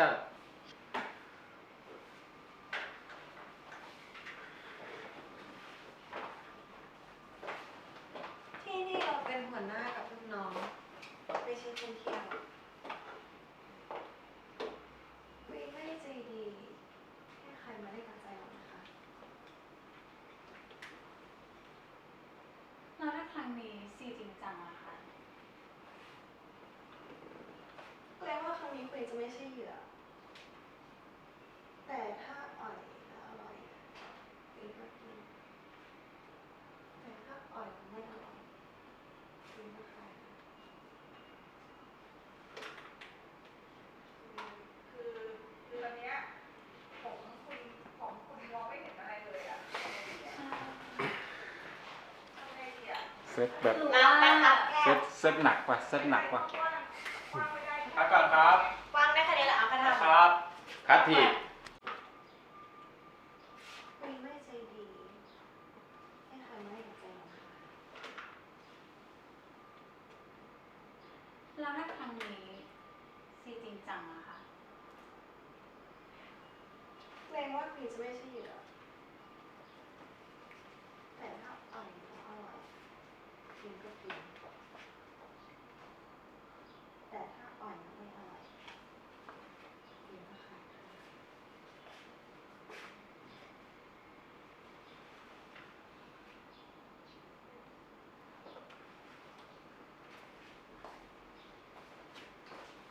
action ที่นี่เราเป็นหัวหน้ากับลูกน้อง ไม่ใช่เพื่อนเที่ยวคุยไม่ใจดีให้ใครมาได้กับใจเรานะคะ แล้วถ้าครั้งนี้ซีจริงจังอะคะเกรงว่าครั้งนี้คุยจะไม่ใช่เหยื่อ แต่ถ้าอ่อยแล้วอร่อยคุยก็กิน แต่ถ้าอ่อยแล้วไม่อร่อยคุยก็ขาย คือคือตอนเนี้ยผมคุณของคุณมองไม่เห็นอะไรเลยอะทำไงดีอะ เซตแบบหรือว่าเซตเซตหนักป่ะเซตหนักป่ะว่างไม่ได้พักก่อนครับวางได้แค่นี้แหละเอาแค่ทำครับคัดทีคุยไม่ใจดีให้ใครมาได้กับใจเรานะคะแล้วถ้าครั้งนี้ซีจริงจังอะคะเกรงว่าคุยจะไม่ใช่เหยื่อ แต่ถ้าอ่อยแล้วอร่อยกินก็กิน แต่ถ้าอ่อยแล้วไม่อร่อยกินก็ขาย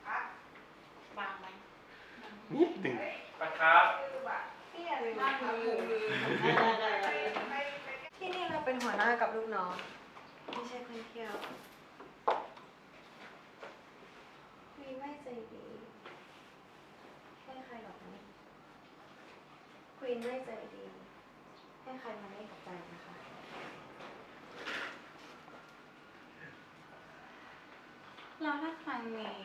ค่ะ วางไหม นิดหนึ่งนะครับคือแบบพี่อย่าลืมว่างทำมืมืออไม่ไม่ที่นี่เราเป็นหัวหน้ากับลูกน้องไม่ใช่เพื่อนเที่ยวคุยไม่ใจดีให้ใครหรอกนะคุยไม่ใจดี ให้ใครมาได้กับใจนะคะแล้วถ้าครั้งนี้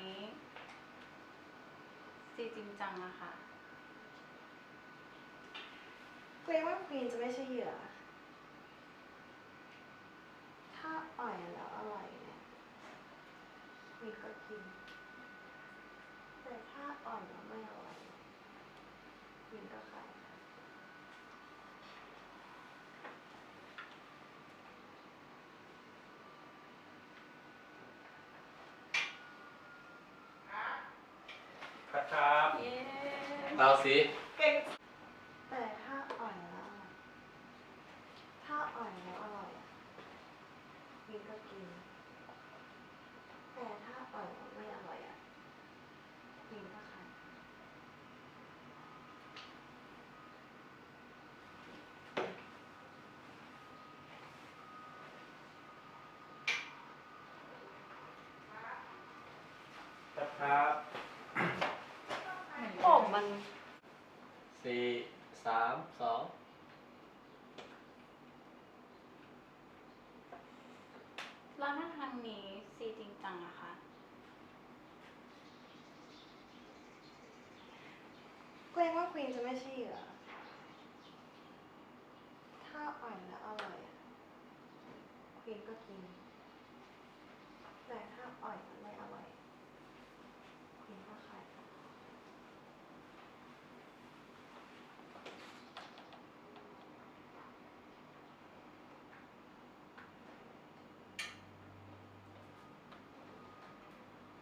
ซีจริงจังอะค่ะ เกรงว่าควีนจะไม่ใช่เหยื่อ ถ้าอ่อยแล้วอร่อยเนี่ยควีนก็กิน แต่ถ้าอ่อนแล้วไม่อร่อยควีนก็ขายค่ะ คัดครับ เย้ เราสิ เก่ง แต่ถ้าอ่อยแล้วอร่อยถ้าอ่อยแล้วอร่อยอะควีนก็กิน แต่ถ้าอ่อยแล้วไม่อร่อยอะควีนก็ขายค่ะ คัดครับ ผมมัน สี่สามสองแล้วถ้าครั้งนี้ซีจริงจังอะคะ เกรงว่าควีนจะไม่ใช่เหยื่อถ้าอ่อยแล้วอร่อยอะควีนก็กิน แต่ถ้าอ่อยแล้วไม่อร่อยควีนก็ขาย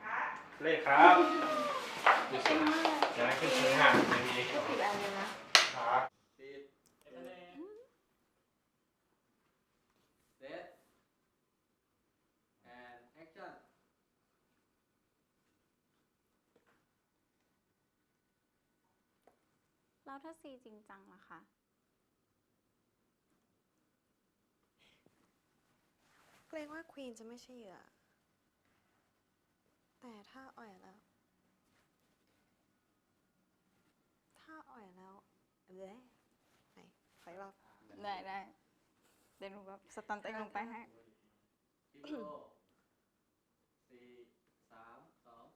ค่ะ เลขครับดูสิเดี๋ยวให้ขึ้นชั้นห้าไม่มีก็ผิดอันเลยนะครับปิดเซต and action แล้วถ้าซีจริงจังล่ะคะเกรงว่าควีนจะไม่ใช่เหยื่อ แต่ถ้าอ่อยแล้ว ถ้าอ่อยแล้วเด้ไหนขออีกรอบได้ได้เดี๋ยวหนูแบบสตันเต็งลงไปให้อินโทรสี่สามสอง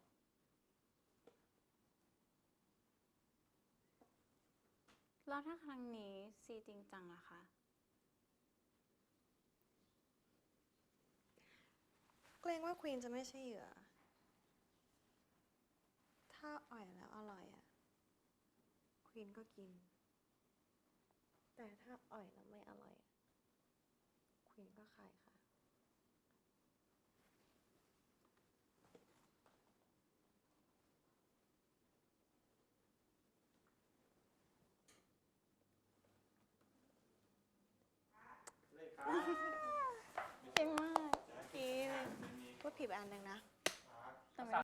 แล้วถ้าครั้งนี้ซีจริงจังล่ะคะ เกรงว่าควีนจะไม่ใช่เหยื่อ ถ้าถ้าอ่อยแล้วอร่อยอะควีนก็กิน แต่ถ้าอ่อยแล้วไม่อร่อยอะควีนก็ขายค่ะ เลขครับเก่งมากย้ายขึ้นชั้นห้าไม่มีพูดผิดไปอันหนึ่งนะ ครับแต่ไม่